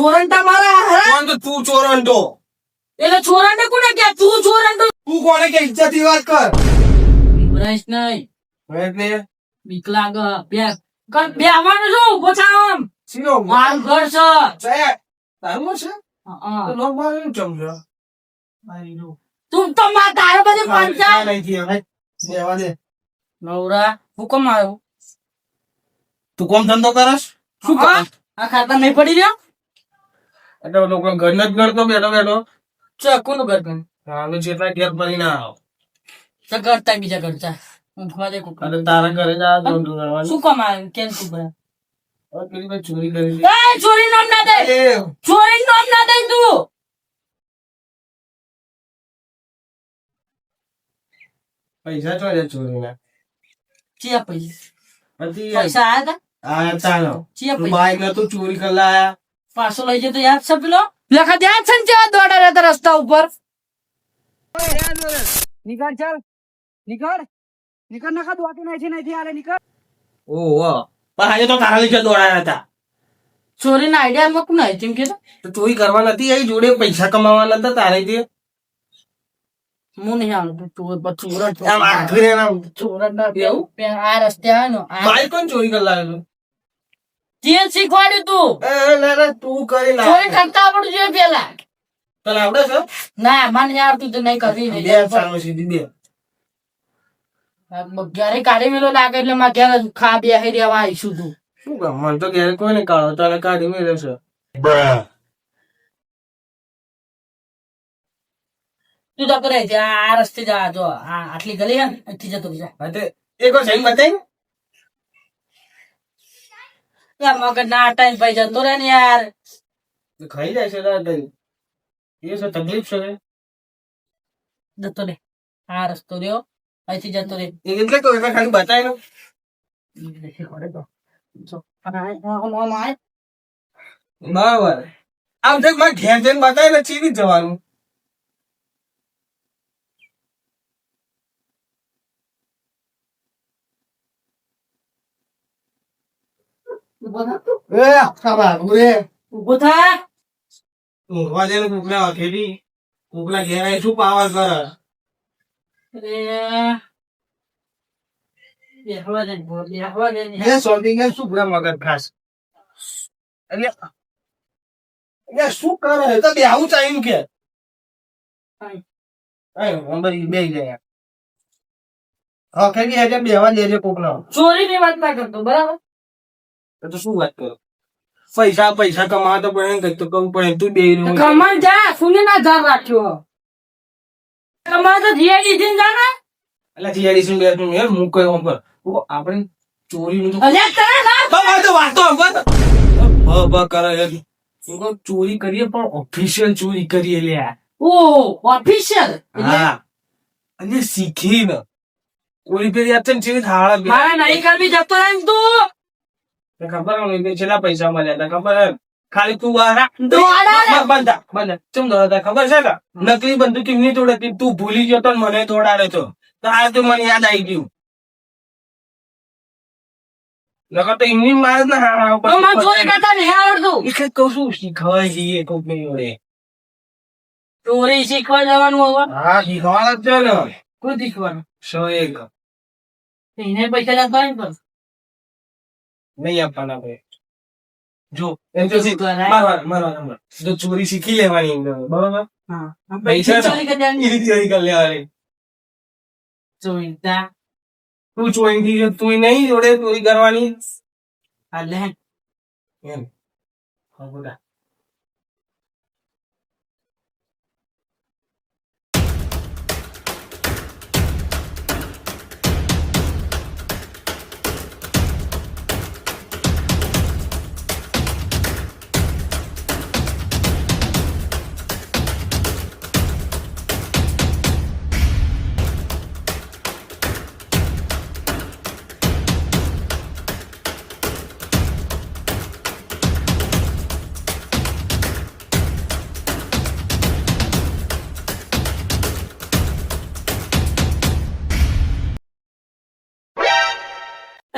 ચોરંટા મારા હારા તો તું ચોરંટો. એટલે ચોરંટા કોને કે તું ચોરંટો. તું કોને કે ઇજ્જતથી વાત કર. બીવરાઈશ નહીં. એટલે? બીક લાગે બે. કર બે આવવાનું છું ઊભો થા આમ. સીનો મારું ઘર છે. છે? તારું છે? હા, તો લોક મારે એમ ચમજો તું તો માં તારે બધી પંચાયત. નહીં થી હવે. દેવા દે. નવરા હુકમ આવ્યો? તું કોમ ધંધો કરસ? શું હા? આ ખાતા નહીં પડી રહ્યો? એટલે લોકો ઘર જ ગણતો બેઠો બેઠો. ચા કોનું ઘર કર હાલો જેટલા ઘેર ભરી ના આવો. તો કરતા બીજા કરતા ઊંઘવા દે કુકર તારા ઘરે જ આ ધંધો કરવાનો. શું કામ આવે? કેમ શું કરે? ચોરી કરી એ ચોરી નામ ના દે! ચોરી નામ ના દે તું! પૈસા ચોર્યા ચોરીના. ચિયા પૈસા. હતી પૈસા આયા હતા આ ચાલો ચિયા તું પૈસા. બાઈક નતું ચોરી કરલા લાયા પાછો લઈ જતો યાદ છે પેલો? લખા યાદ છે ને દોડા રહેતા રસ્તા ઉપર. નીકળ ચાલ. નીકળ. નીકળ નાખા દોતી નહીં નથી આલે નીકળ. ઓહો. પણ આજે તો તારા લીધે દોડાયા હતા. ચોરી ના આઈડિયા માં કોણ આવી કે તો? ચોરી કરવા નથી આવી જોડે પૈસા કમાવાના હતા તારે તે. હું નહીં આવડતું ચોર ચોર આમ આખરે આમ ચોર ના એવું? બે આ રસ્તે આવે ને બાઈક કોણ ચોરી કરી લાવેલું તે શીખવાડ્યું તું? એ તું કરી લા. કોઈ કરતા આવડવું જોઈએ પેલા. તને આવડે છે? ના મને યાર તું તો નહીં કરવી બે નહીં સીધી બે. ઘરે કાઢી મેલો લાગે એટલે મારે ઘેર ખા બે રહેવા આવીશું તું. શું કામ? મને તો ઘેર કોઈ ને કાઢો તારે કાઢી મેળો છે. તું તો કરે છે આ રસ્તે જા જો આટલી ગલી હે ને જતો જા હા એક વાર જઈને બતાવી મગજ ના ટાઈમ પૈ જતો રહે ને યાર. ખાઈ જાય છે. એ શું તકલીફ છે? જતો રે. આ રસ્તો રહ્યો. અહીંથી જતો રે. એટલે તો ખાલી આમ આમ બરાબર. આમ તો મારે ઘેર જઈને બતાવી ને ચીવી જવાનું. ઊભો થા. એ ખાવા ઉરે. ઊભો થા? ઊંઘવા દે કુકલા વાઘેરી કુકલા ઘેર શું પાવર કરે? અરે બેહવા દે બેહવા દે એ સોલ્ટિંગ શું પૂરા મગજ ખાસ. એટલે એટલે શું કરે? તો બે આવું ચાહીને કે. બે જાય. હા કઈ બેહવા દેજે કોકલા ચોરી ની વાત ના કરતો બરાબર? તો શું વાત કરો? પૈસા પૈસા કમાતો તો ને તો કહું પડે તું બે કમાન જા સુને ના ધાર રાખ્યો. કમા તો જીઆઈડી થી જા ને. એટલે જીઆડીસી બે તું યાર હું કયો ઓ, આપણે ચોરી નું તો અલે તને ના બા તો વાતો અંગત બ બ કરે યાર. હું ચોરી કરીએ પણ ઓફિશિયલ ચોરી કરીએ લે ઓ ઓફિશિયલ હા. અને શીખી ને. કોઈ પેલી આ છે ને જેવી થાળા મારા નહીં કરવી જતો રહે તું. ખબર હોય છેલ્લા પૈસા મળ્યા હતા ખબર ખાલી તું બંધા બંધા ચમ દોડા ખબર છે ને નકલી બંદૂક કેમની જોડે હતી તું ભૂલી ગયો તો મને દોડાડે છો તો આ તો મને યાદ આવી ગયું. નકર તો એમની માર ના હારા તો મને ચોરી કરતા નહીં આવડતું એ કહું છું શીખવાય છીએ કોકની જોડે? ચોરી શીખવા જવાનું હવે? હા શીખવાના જ છે ને. કોઈ શીખવાનું? સો એક એને પૈસા લાગતા ને. નહીં આપવાના ભાઈ જો એમ તો શીખ કરાય. મારવા મારવા મારવા. જો ચોરી શીખી લેવાની બરોબર? હા. પૈસા ચોરી કરી લેવાની. ચોરી તું ચોરી થી તું નહીં જોડે ચોરી કરવાની? આ લે. એમ. હા, બોલા.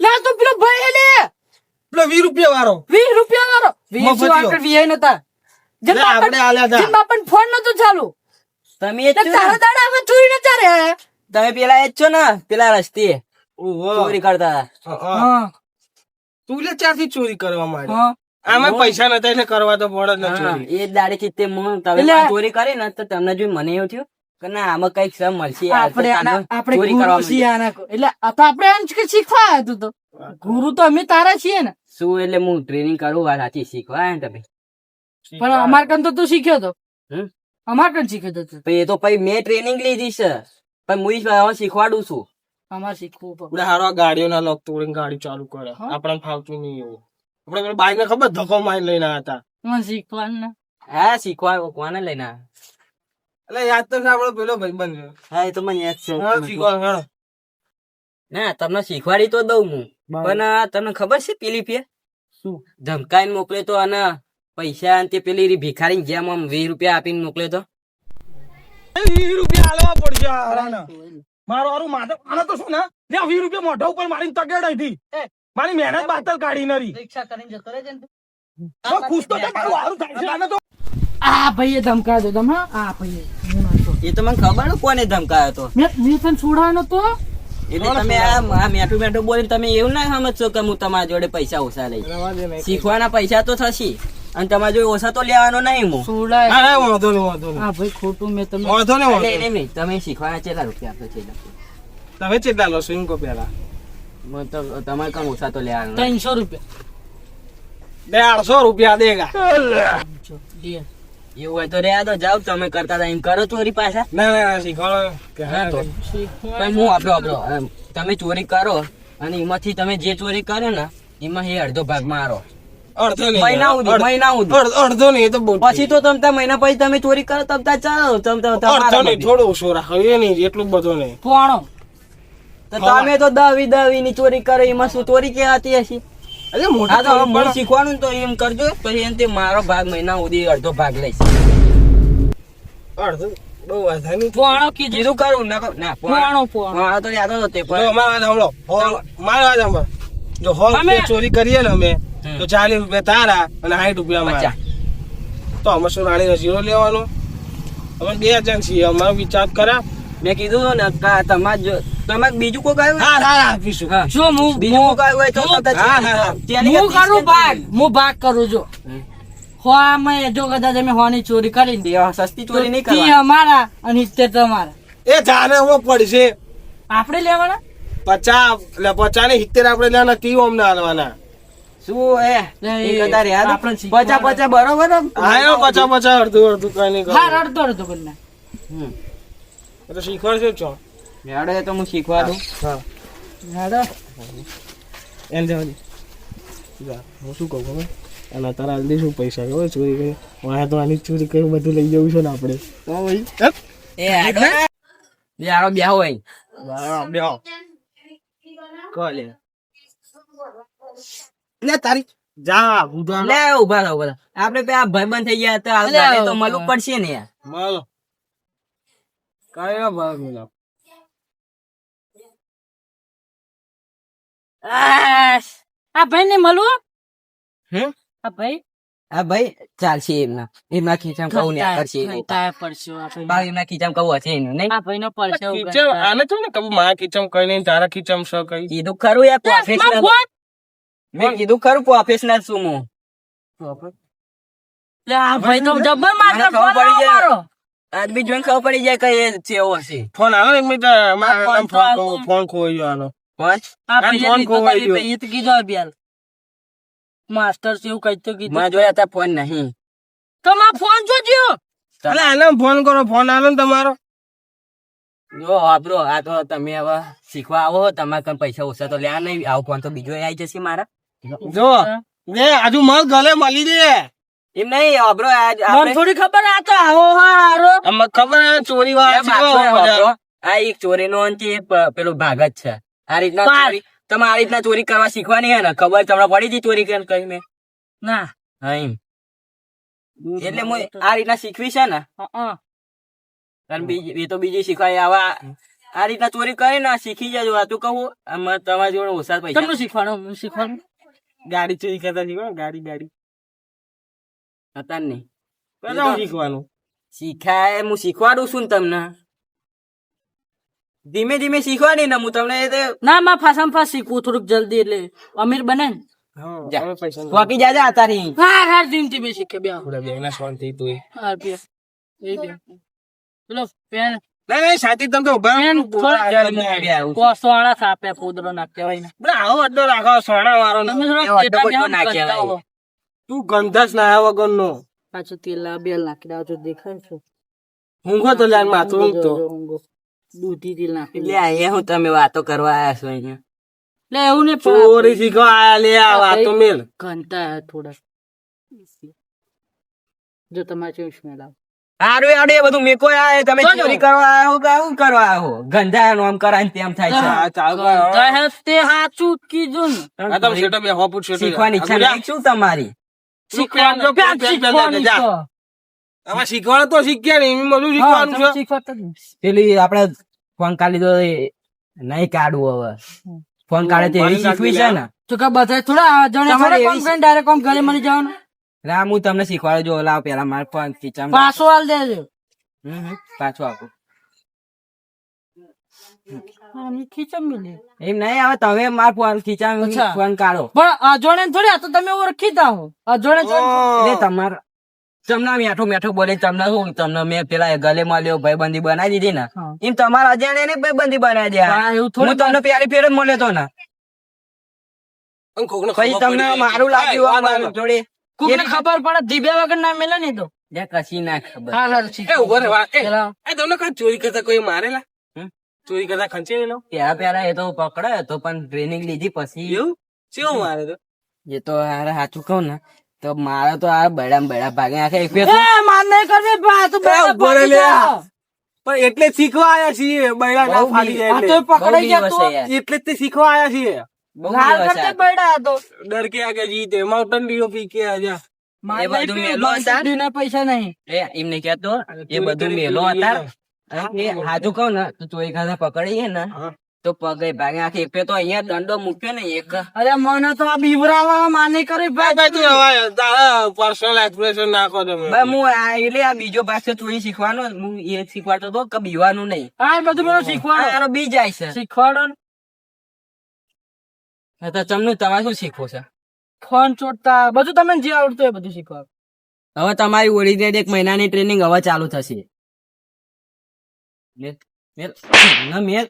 લે તો પેલો ભાઈ લે પેલો 20 રૂપિયા વાળો. 20 રૂપિયા વાળો. વીસ મફતિયો. આગળ વીએ નતા. જેમ આપણે આલ્યા હતા જેમ બાપન ફોન નતો ચાલુ. તમે એ તારા દાડા હવે ચોરી નતા રે તમે પેલા એ જ છો ને? પેલા રસ્તે. ઓહો. ચોરી કરતા. હા. તું લે ચારથી ચોરી કરવા માંડી? હા. આમાં પૈસા નતા એટલે કરવા તો પડે જ ને ચોરી. એ દાડી થી તે મો. તમે ચોરી કરી ને તો તમને જોઈ મને એવું થયું ના આમાં કંઈક સમ મળશે આપણે આપણે ગુરુ છીએ આના એટલે તો આપણે એમ કે શીખવા તું તો. ગુરુ તો અમે તારા છીએ ને. શું એટલે હું ટ્રેનિંગ કરું વાત સાચી શીખવા ને તમે? પણ અમાર કન તો તું શીખ્યો તો. અમાર કન શીખ્યો તો એ તો પછી મેં ટ્રેનિંગ લીધી છે. પણ હું હવે શીખવાડું છું. અમાર શીખવું પડે. હારો ગાડીઓના લોક તોડીને ગાડી ચાલુ કરે? આપણને ફાવતું નહીં એવું. આપણે બાઈક ને ખબર ધક્કો મારી લઈને આવ્યા હતા. શીખવાનું ને હા શીખવા કોને લઈને આવ્યા? એટલે યાદ તો છે આપણો પેલો ભાઈબંધ છે. હા એ તો મને યાદ છે. શીખવા ના તમને શીખવાડી તો દઉં હું. પણ તમને ખબર છે પેલી પે શું? ધમકાઈને મોકલે તો અને પૈસા અને તે પેલી ભિખારી જેમ આમ વીસ રૂપિયા આપીને મોકલે તો? વીસ રૂપિયા આલવા પડશે. મારો હારું માથે આને તો શું ને? લે વીસ રૂપિયા મોઢા ઉપર મારીને તગેડ હતી મારી મહેનત બાતલ કાઢી નરી. રિક્ષા કરીને જતો રહેજે છે ખુશ તો મારું હારું થાય છે. આને તો આ ભાઈએ ધમકાયો તો તમે આ ભાઈએ. એ તો મને ખબર ને કોને ધમકાયો તો. મેં મેં તને છોડાવાનો તો? એટલે તમે આ આ મેઠું મેઠું બોલીને તમે એવું ના સમજશો કે હું તમારા જોડે પૈસા ઓછા લઈ. શીખવાના પૈસા તો થશે. અને તમારા જોડે ઓછા તો લેવાનો નહીં હું. છોડાય. વાંધો નહીં વાંધો નહીં. આ ભાઈ ખોટું મેં તમે વાંધો નહીં વાંધો નહીં. નહીં તમે શીખવાના કેટલા રૂપિયા આપો છે તમે ચેટલા લો સ્વિંગ કો પેલા તમારે કમ ઓછા તો લેવાનો. ત્રણસો રૂપિયા. બે આઠસો રૂપિયા દેગા. એવું હોય તો રહ્યા તો જાવ તમે કરતા હતા એમ કરો ચોરી પાછા. ના ના શીખવાડો કે હા તો હું આપણો આપણો તમે ચોરી કરો અને એમાંથી તમે જે ચોરી કરો ને એમાં એ અડધો ભાગ મારો. તમે તો દવી દવી ની ચોરી કરો એમાં શું ચોરી કેવાતી હશે? અરે મોટા તો હવે શીખવાનું તો એમ કરજો પછી એમ તે મારો ભાગ મહિના સુધી અડધો ભાગ લઈશ અડધો? બહુ વધારે પોણો કીધું કીધું કરું? ના ના પોણો. પોણો હા તો યાદ હતો તે પણ અમારા સાંભળો મારા સાંભળો જો હોલ ચોરી કરીએ ને અમે તો ચાલીસ રૂપિયા તારા અને સાઠ રૂપિયા મારા. તો અમે શું રાણી જીરો લેવાનો? અમે બે જણ છીએ અમારો વિચાર કરા મેં કીધું ને તમારે જો તમારે બીજું કોઈ આવ્યું? હા હા હા, આપીશું. જો હું બીજું કોઈ આવ્યું હોય તો હું- હા, હા, હા. હું કરું ભાગ હું ભાગ કરું જો. હો હો આમાં જો કદાચ અમે હોની ચોરી કરી દે સસ્તી ચોરી નહીં તી કરવાની. અમારા અને તે તમારા. એ જાને હું પડશે. આપણે લેવાના? પચાસ એટલે પચાસ ને સિત્તેર આપણે લેવાના તી અમને હાલવાના. શું એ? કદાચ યાદ આપણે પચા બરોબર? હા પચાસ પચાસ અડધું અડધું કઈ નહીં હા તો શીખવાડશે છો. હેડો એ તો હું શીખવા દઉં. હા. હેડો એને જવાની જા, હું શું કહું ખબર? અને તારા હાલ શું પૈસા કેવો ચોરી કરી. વાહ તો આની ચોરી કરી બધું લઈ જવું છે ને આપણે. તો ભાઈ? એ હેડો. બે હારો બે હોય વાહ, બે કોલે લે. તારી. જા ઊભા લે ઊભા રહો બધા આપડે પેલા ભાઈબંધ થઈ ગયા તો આ તો મળવું પડશે ને યાર. માલો કયો ભાવ મિલા આ ભાઈ ને મળવું હમ? આ ભાઈ? આ ભાઈ ચાલશે એમના. એમના ખીચામ કહું ને કરશે. બાકી એમના ખીચામ કહું હશે એનું નહીં? આ ભાઈ નો પડશે આને તો ને કબુ મારા ખીચામ કઈ નહીં તારા ખીચામ સ કઈ? કીધું ખરું યાર પ્રોફેશનલમાં મેં કીધું ખરું પ્રોફેશનલ છું હું. આ ભાઈ તો જબર મારતો ખબર ફોન. મારો. જોઈને ખબર પડી જાય કઈ છે હશે. ફોન આવે એક મિનિટ ફોન ખોઈ ગયો આનો. માસ્ટર એવું કઈ તો કીધું. અત્યારે ફોન નહીં. તો માં ફોન આને ફોન કરો ફોન આલો ને તમારો. જો વાપરો આ તો તમે હવે શીખવા આવો તમારે કઈ પૈસા ઓછા તો લ્યા નહીં. આવો ફોન તો બીજો આવી જશે મારા. જો ને આજુ મળ ગલે મળી દે એમ નહીં મને થોડી ખબર આ તો આવો હા હારો. અમને ખબર ચોરી વાળા. આ એક ચોરીનો અંત પેલું ભાગ જ છે. આ રીતના ચોરી તમે આ રીતના ચોરી કરવા શીખવાની હે ને? ખબર તમને પડી હતી ચોરી કેમ કરી મેં? ના. હા એમ. એટલે હું આ રીતના શીખવી છે ને? એ તો બીજી શીખવાય. આવા આ રીતના ચોરી કરી ને શીખી જજો. આ તું કહું તમારા જોડે ઓછા પૈસા તમને શીખવાડો હું શીખવાડું ગાડી ચોરી કરતા શીખો ગાડી ગાડી. હતા નહીં શીખવાનું? શીખાય હું શીખવાડું છું ને તમને. ધીમે ધીમે શીખવાડી ને હું તમને ના માં ફાસમ ફાસ શીખવું થોડુંક જલ્દી એટલે. અમીર બને ને. હા જા. હવે પૈસા વાકી જાજા અતારી હા હા ધીમ ધીમે શીખે બે. થોડા બેના શાંતિ તું હા બે. એ બે. ચલો પેન. ના ના સાથી તમ તો ઊભા પેન. કોસો વાળા થાપે પોદરો ના કહેવાય ને. બરા, આવો અડો રાખો સોના વાળો ને. નાખ્યા કરતા હોય. હો. તું ગંધસ ના આવ વગર નો પાછો તેલ બેલ નાખી દાવ તો દેખાય છે ઊંઘો તો લાગ માથું ઊંઘતો. દૂધી તેલ નાખી લે અહીંયા હું તમે વાતો કરવા આવ્યા છો અહીંયા. લે એવું ને ચોરી શીખવા આયા લે આ વાતો મેલ. ઘંટા થોડા. જો તમારે કેવું સ્મેલ આવે. હારું આડે બધું મેકો આયા તમે ચોરી કરવા આયા હો કે શું કરવા આયા હો? ગંધા આમ કરાય ને તેમ થાય છે. આ ચાલ તે હાચું કીધું ને. આ તો શેઠો બે હોપુ શેઠો શીખવાની ઈચ્છા જા. શું તમારી? શીખવાનું પેન પેન પેન શીખવાનું જા. તો. હવે શીખવાડે તો શીખ્યા નહીં બધું શીખવાનું છે. જ. પેલી આપડે ફોન કાઢી દો નહીં કાઢવું હવે. ફોન કાઢે તે એવી શીખવી છે ને. તો કે બધા થોડા જણે થોડા કોમ કરીને ડાયરેક્ટ કોમ ઘરે મળી જવાનું. રામ હું તમને શીખવાડું જો લાવ પેલા માર ફોન કિચન પાછો હાલ દેજો. પાછું આપું. એમ નહીં હવે તમે માર ફોન ખીચા ફોન કાઢો. પણ અજોડે ને થોડી આ તો તમે ઓળખીતા હો. અજોડે તમારે તમને મેઠું મેઠું બોલે તમને શું? તમને મેં પેલા ગલે મળ્યો ભાઈબંધી બનાવી દીધી ને. એમ તમારા અજાણે ને ભાઈબંધી બનાવી દે હું તમને પ્યારી ફેર જ મળ્યો તો ને. પછી ખબર તમને મારું લાગ્યું હા, આ ના, મારું ના. જોડે. કોકને ખબર પડે ધીબે વગર ના મેલે નહીં તો. કશી ના ખબર. એ તમને કાંઈ ચોરી કરતા કોઈ મારેલા? ચોરી કરતા ખંચી પેલા પેલા એ તો પકડે તો પણ ટ્રેનિંગ લીધી પછી. એવું? કેવું મારે તો? એ તો હારે સાચું કહું ને તો મારે તો આ બેડા બેડા ભાગે આખે એક ફેર માર નહીં કરવી ભા તું. પણ એટલે જ શીખવા આયા છીએ બૈરા ના બહુ જાય એટલે. પકડાઈ ગયા તો. છે એટલે તે શીખવા આયા છીએ. બહુ લાલ કરતે આ તો. ડર કે આગે જીતે માઉન્ટેન ડીઓ પી કે આજા એ બધું મેલો હતા? પૈસા નહીં. એ એમ નહીં કહેતો એ બધું મેલો હતા. હાજુ કહું ને તો ચોરી ખાતા પકડીએ ને. હા. તો પગે ભાગે આખી એક તો અહીંયા દંડો મૂક્યો ને એક. અરે મને તો આ બીવરાવા માને કરી ભાઈ ભાઈ તું હવે પર્સનલ એક્સપ્રેશન નાખો તમે. હું એટલે આ બીજો ભાગ છે ચોરી શીખવાનો. હું એ શીખવાડતો તો કે બીવાનું નહીં. હા બધું બધું શીખવાડો. તારો બી જાય છે. શીખવાડો ને. તો તમને તમારે શું શીખવો છે? ફોન ચોટતા બધું તમને જે આવડતું હોય એ બધું શીખવાડો હવે તમારી ઓરિજિનલ એક મહિનાની ટ્રેનિંગ હવે ચાલુ થશે. મેલ- મેલ- ના, મેલ.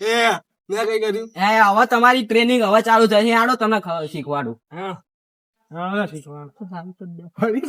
એ મેં કઈ કર્યું? હે, હવે તમારી ટ્રેનિંગ હવે ચાલુ થશે આડો તમને શીખવાડું. હા. હા દો. ફરી